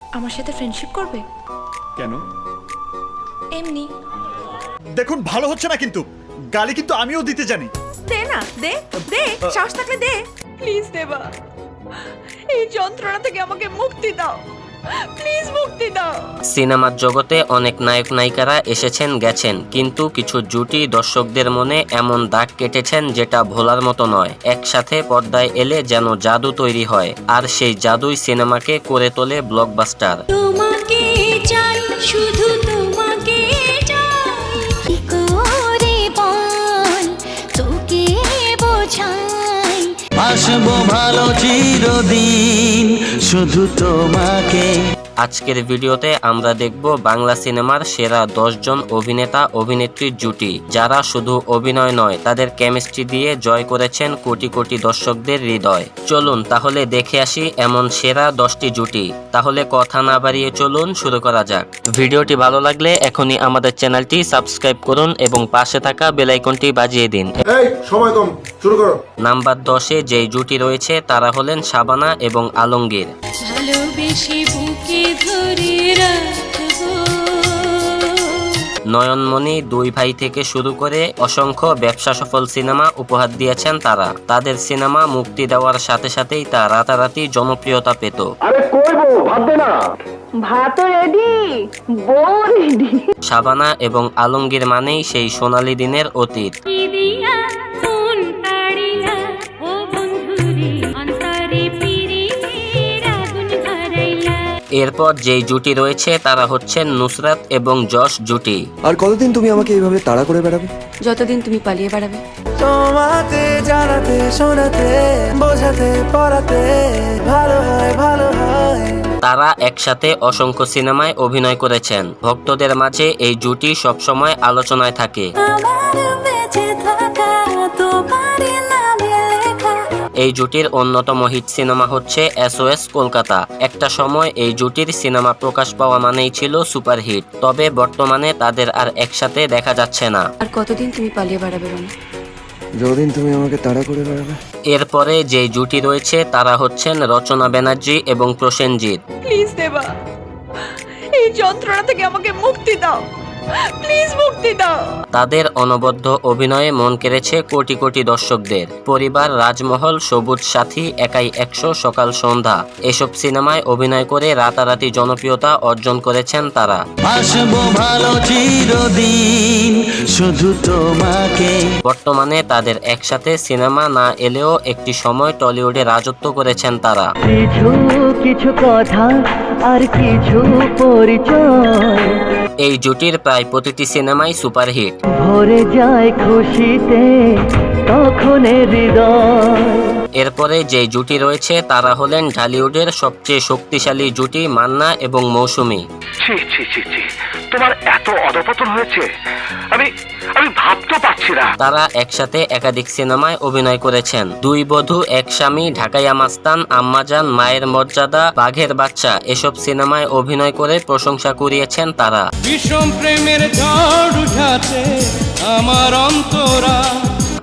আমার সাথে ফ্রেন্ডশিপ করবে? কেন? এমনি। দেখুন ভালো হচ্ছে না কিন্তু। গালি কিন্তু আমিও দিতে জানি। দে না দে দে সাহস থাকলে দে। প্লিজ দেবা এই যন্ত্রণা থেকে আমাকে মুক্তি দাও। প্লিজ মুক্তি দাও। সিনেমার জগতে অনেক নায়ক নায়িকারা এসেছেন গেছেন কিন্তু কিছু জুটি দর্শকদের মনে এমন দাগ কেটেছেন যেটা ভোলার মতো নয়। একসাথে পর্দায় এলে যেন জাদু তৈরি হয় আর সেই জাদুই সিনেমাকে করে তোলে ব্লকবাস্টার। তোমাকে ভালো চিরদিন শুধু তোমাকে আজকের ভিডিওতে আমরা দেখব বাংলা সিনেমার সেরা জন অভিনেতা অভিনেত্রীর জুটি। যারা শুধু অভিনয় নয় তাদের কেমিস্ট্রি দিয়ে জয় করেছেন কোটি কোটি দর্শকদের হৃদয়। চলুন তাহলে দেখে আসি এমন সেরা দশটি জুটি। তাহলে কথা না বাড়িয়ে চলুন শুরু করা যাক। ভিডিওটি ভালো লাগলে এখনই আমাদের চ্যানেলটি সাবস্ক্রাইব করুন এবং পাশে থাকা বেলাইকনটি বাজিয়ে দিন। এই সময় কম শুরু করো। নাম্বার দশে যেই জুটি রয়েছে তারা হলেন শাবানা এবং আলমগীর। ভালোবেসে বুকে ধরে রাখব। নয়নমণি দুই ভাই থেকে শুরু করে অসংখ্য ব্যবসা সফল সিনেমা উপহার দিয়েছেন তারা। তাদের সিনেমা মুক্তি দেওয়ার সাথে সাথেই তা রাতারাতি জনপ্রিয়তা পেত। ভাতও রেডি বউ রেডি শাবানা এবং আলমগীর মানেই সেই সোনালী দিনের অতীত। এরপর যেই জুটি রয়েছে তারা হচ্ছেন নুসরাত এবং যশ জুটি। আর কতদিন তুমি আমাকে এইভাবে তাড়া করে বেড়াবে? যতদিন তুমি পালিয়ে বেড়াবে। তোমাতে জানাতে শোনাতে বোঝাতে পড়াতে ভালো হয় ভালো হয়। তারা একসাথে অসংখ্য সিনেমায় অভিনয় করেছেন। ভক্তদের মাঝে এই জুটি সবসময় আলোচনায় থাকে। আমার বেঁচে থাকা তোমারই লেখা এই জুটির অন্যতম হিট সিনেমা হচ্ছে এসওএস কলকাতা। একটা সময় এই জুটির সিনেমা প্রকাশ পাওয়া মানেই ছিল সুপারহিট তবে বর্তমানে তাদের আর একসাথে দেখা যাচ্ছে না। আর কতদিন তুমি পালিয়ে বেড়াবে রনি? যতদিন তুমি আমাকে তাড়া করে বেড়াবে। এরপরে যে জুটি রয়েছে তারা হচ্ছেন রচনা ব্যানার্জি এবং প্রসেনজিৎ। প্লিজ দেবা এই যন্ত্রণা থেকে আমাকে মুক্তি দাও। প্লিজ মুক্তি দাও। তাদের অনবদ্য অভিনয়ে মন কেড়েছে কোটি কোটি দর্শকদের। পরিবার রাজমহল সবুজ সাথী একাই একশো সকাল সন্ধ্যা। এসব সিনেমায় অভিনয় করে রাতারাতি জনপ্রিয়তা অর্জন করেছেন তারা। ভালো চিরদিন শুধু তোমাকে। বর্তমানে তাদের একসাথে সিনেমা না এলেও একটি সময় টলিউডে রাজত্ব করেছেন তারা। কিছু কিছু কথা আর কিছু পরিচয়। এই জুটির প্রায় প্রতিটি সিনেমাই সুপারহিট। ভরে যায় খুশিতে তখন এরপরে যে জুটি রয়েছে তারা হলেন ঢালিউডের সবচেয়ে শক্তিশালী জুটি মান্না এবং মৌসুমী। তোমার এত অধপতন হয়েছে। আমি আমি ভাবতে পারছি না। তারা একসাথে একাধিক সিনেমায় অভিনয় করেছেন। দুই বধূ এক স্বামী ঢাকাইয়া মাস্তান আম্মাজান মায়ের মর্যাদা বাঘের বাচ্চা এসব সিনেমায় অভিনয় করে প্রশংসা কুড়িয়েছেন তারা। বিষম প্রেমের ঝড় উঠাতে আমার অন্তরা।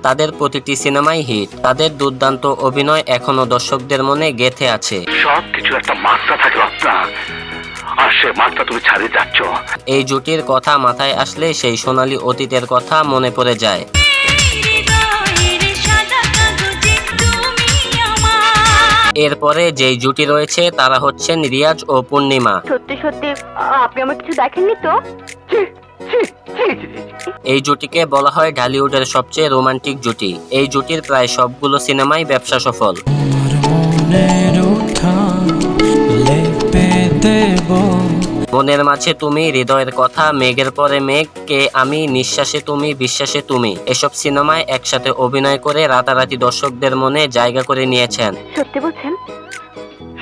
তাদের প্রতিটি সিনেমাই হিট। তাদের দুর্দান্ত অভিনয় এখনও দর্শকদের মনে গেথে আছে। সব কিছু একটা মাত্রা থাকে আর সে মাত্রা তুমি ছাড়িয়ে যাচ্ছ। এই জুটির কথা মাথায় আসলে সেই সোনালি অতীতের কথা মনে পড়ে যায়। এরপরে যেই জুটি রয়েছে তারা হচ্ছেন রিয়াজ ও পূর্ণিমা। সত্যি সত্যি আপনি আমার কিছু দেখেননি তো। এই জুটিকে বলা হয় ঢালিউডের সবচেয়ে রোমান্টিক জুটি। এই জুটির প্রায় সবগুলো সিনেমাই ব্যবসা সফল। দেব। মনের মাঝে তুমি হৃদয়ের কথা মেঘের পরে মেঘ কে আমি নিঃশ্বাসে তুমি বিশ্বাসে তুমি। এসব সিনেমায় একসাথে অভিনয় করে রাতারাতি দর্শকদের মনে জায়গা করে নিয়েছেন। সত্যি বলছেন?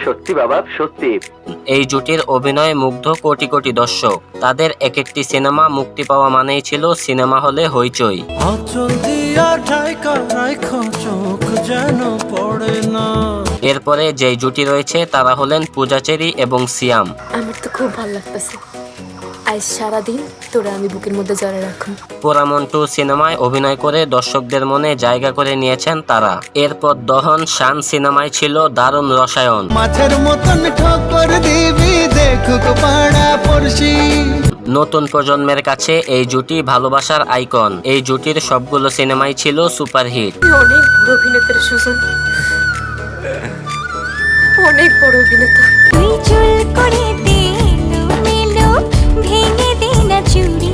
সত্যি বাবা সত্যি। এই জুটির অভিনয়ে মুগ্ধ কোটি কোটি দর্শক। তাদের এক একটি সিনেমা মুক্তি পাওয়া মানেই ছিল সিনেমা হলে হইচই। অচল দিয়া রাখো চোখ যেন পড়ে না। এরপরে যেই জুটি রয়েছে তারা হলেন পূজাচেরি এবং সিয়াম। আমার তো খুব ভালো লাগতেছে। আজ সারাদিন তোরা আমি বুকের মধ্যে জড়ে রাখুন। পোরামন্টু সিনেমায় অভিনয় করে দর্শকদের মনে জায়গা করে নিয়েছেন তারা। এরপর দহন শান সিনেমায় ছিল দারুণ রসায়ন। মাছের মতন ঠোকর দিবি দেখুক পাড়া পড়শি। নতুন প্রজন্মের কাছে এই জুটি ভালোবাসার আইকন। এই জুটির সবগুলো সিনেমাই ছিল সুপারহিট। অনেক বড় অভিনেতা রে সুজন। অনেক বড় অভিনেতা তুই চুল করে দিলো মেলো ভেঙে দে না চুড়ি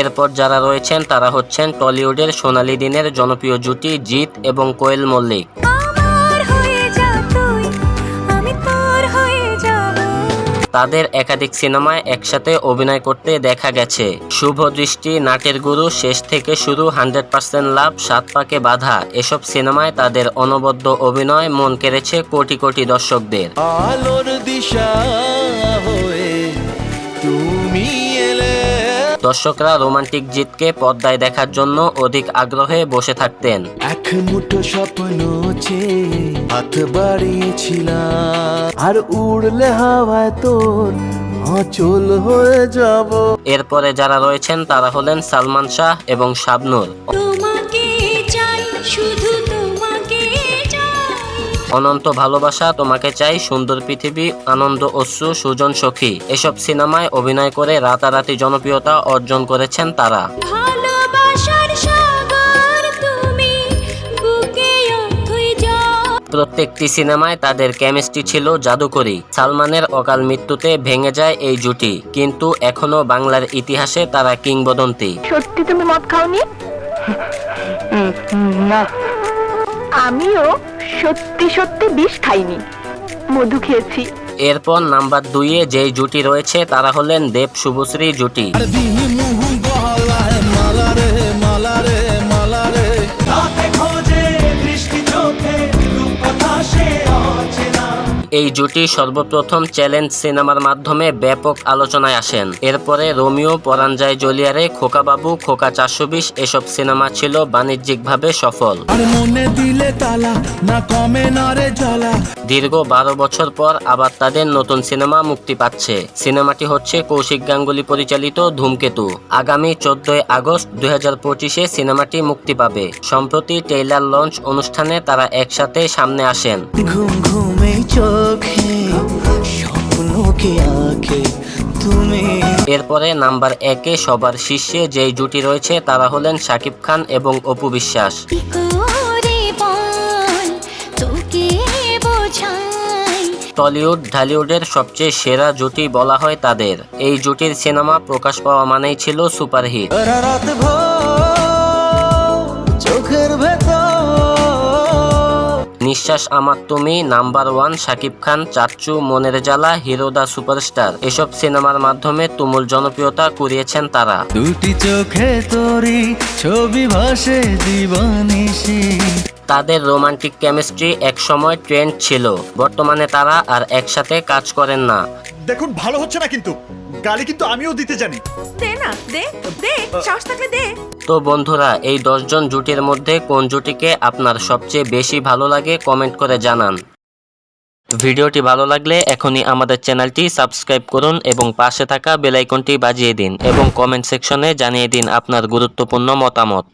এরপর যারা রয়েছেন তারা হচ্ছেন টলিউডের সোনালী দিনের জনপ্রিয় জুটি জিৎ এবং কোয়েল মল্লিক। তাদের একাধিক সিনেমায় একসাথে অভিনয় করতে দেখা গেছে। শুভ দৃষ্টি নাটের গুরু, শেষ থেকে শুরু হান্ড্রেড পার্সেন্ট লাভ, সাত পাকে বাধা, এসব সিনেমায় তাদের অনবদ্য অভিনয় মন কেড়েছে কোটি কোটি দর্শকদের। আলোর দিশা। দর্শকরা রোমান্টিক জিতকে পর্দায় দেখার জন্য অধিক আগ্রহে বসে থাকতেন। এক মুঠো স্বপ্ন হাত বাড়িয়েছিলাম। আর উড়লে হাওয়ায় তোর অচল হয়ে যাব। এরপরে যারা রয়েছেন তারা হলেন সালমান শাহ এবং শাবনূর। তোমাকে চাই শুধু অনন্ত ভালোবাসা তোমাকে চাই সুন্দর পৃথিবী আনন্দ অশ্রু সুজন সখী। এসব সিনেমায় অভিনয় করে রাতারাতি জনপ্রিয়তা অর্জন করেছেন তারা। ভালোবাসার সাগর তুমি বুকে অথই যাও। প্রত্যেকটি সিনেমায় তাদের কেমিস্ট্রি ছিল জাদুকরী। সালমানের অকাল মৃত্যুতে ভেঙে যায় এই জুটি। কিন্তু এখনও বাংলার ইতিহাসে তারা কিংবদন্তি। সত্যি তুমি মদ খাওনি? না। আমিও সত্যি সত্যি বিষ খাইনি। মধু খেয়েছি। এরপর নাম্বার দুইয়ে যেই জুটি রয়েছে, তারা হলেন দেব শুভশ্রী জুটি। এই জুটি সর্বপ্রথম চ্যালেঞ্জ সিনেমার মাধ্যমে ব্যাপক আলোচনায় আসেন। এরপরে রোমিও পরাঞ্জয় জলিয়ারে খোকাবাবু খোকা চারশো বিশ এসব সিনেমা ছিল বাণিজ্যিকভাবে সফল। দীর্ঘ বারো বছর পর আবার তাদের নতুন সিনেমা মুক্তি পাচ্ছে। সিনেমাটি হচ্ছে কৌশিক গাঙ্গুলি পরিচালিত ধূমকেতু। আগামী চোদ্দই আগস্ট দুই হাজার পঁচিশে সিনেমাটি মুক্তি পাবে। সম্প্রতি টেইলার লঞ্চ অনুষ্ঠানে তারা একসাথে সামনে আসেন। ঘুম ঘুমে চোখে স্বপ্ন আঁকে তুমি এরপরে নাম্বার একে সবার শীর্ষে যেই জুটি রয়েছে তারা হলেন শাকিব খান এবং অপু বিশ্বাস। টলিউড ঢালিউডের সবচেয়ে সেরা জুটি বলা হয় তাদের। এই জুটির সিনেমা প্রকাশ পাওয়া মানেই ছিল সুপারহিট। রাত ভোর নিঃশ্বাস আমার তুমি নাম্বার ওয়ান শাকিব খান চাচ্চু মনের জ্বালা হিরোদা সুপারস্টার। এসব সিনেমার মাধ্যমে তুমুল জনপ্রিয়তা কুড়িয়েছেন তারা। দুটি চোখে তোরি ছবি ভাসে জীবনিশি তাদের রোমান্টিক কেমিস্ট্রি একসময় ট্রেন্ড ছিল। বর্তমানে তারা আর একসাথে কাজ করেন না। দেখুন ভালো হচ্ছে না কিন্তু। গালি কিন্তু আমিও দিতে জানি। দে না দে দে সাহস থাকলে দে। তো বন্ধুরা, এই দশজন জুটির মধ্যে কোন জুটিকে আপনার সবচেয়ে বেশি ভালো লাগে কমেন্ট করে জানান। ভিডিওটি ভালো লাগলে এখনই আমাদের চ্যানেলটি সাবস্ক্রাইব করুন এবং পাশে থাকা বেলাইকনটি বাজিয়ে দিন এবং কমেন্ট সেকশনে জানিয়ে দিন আপনার গুরুত্বপূর্ণ মতামত।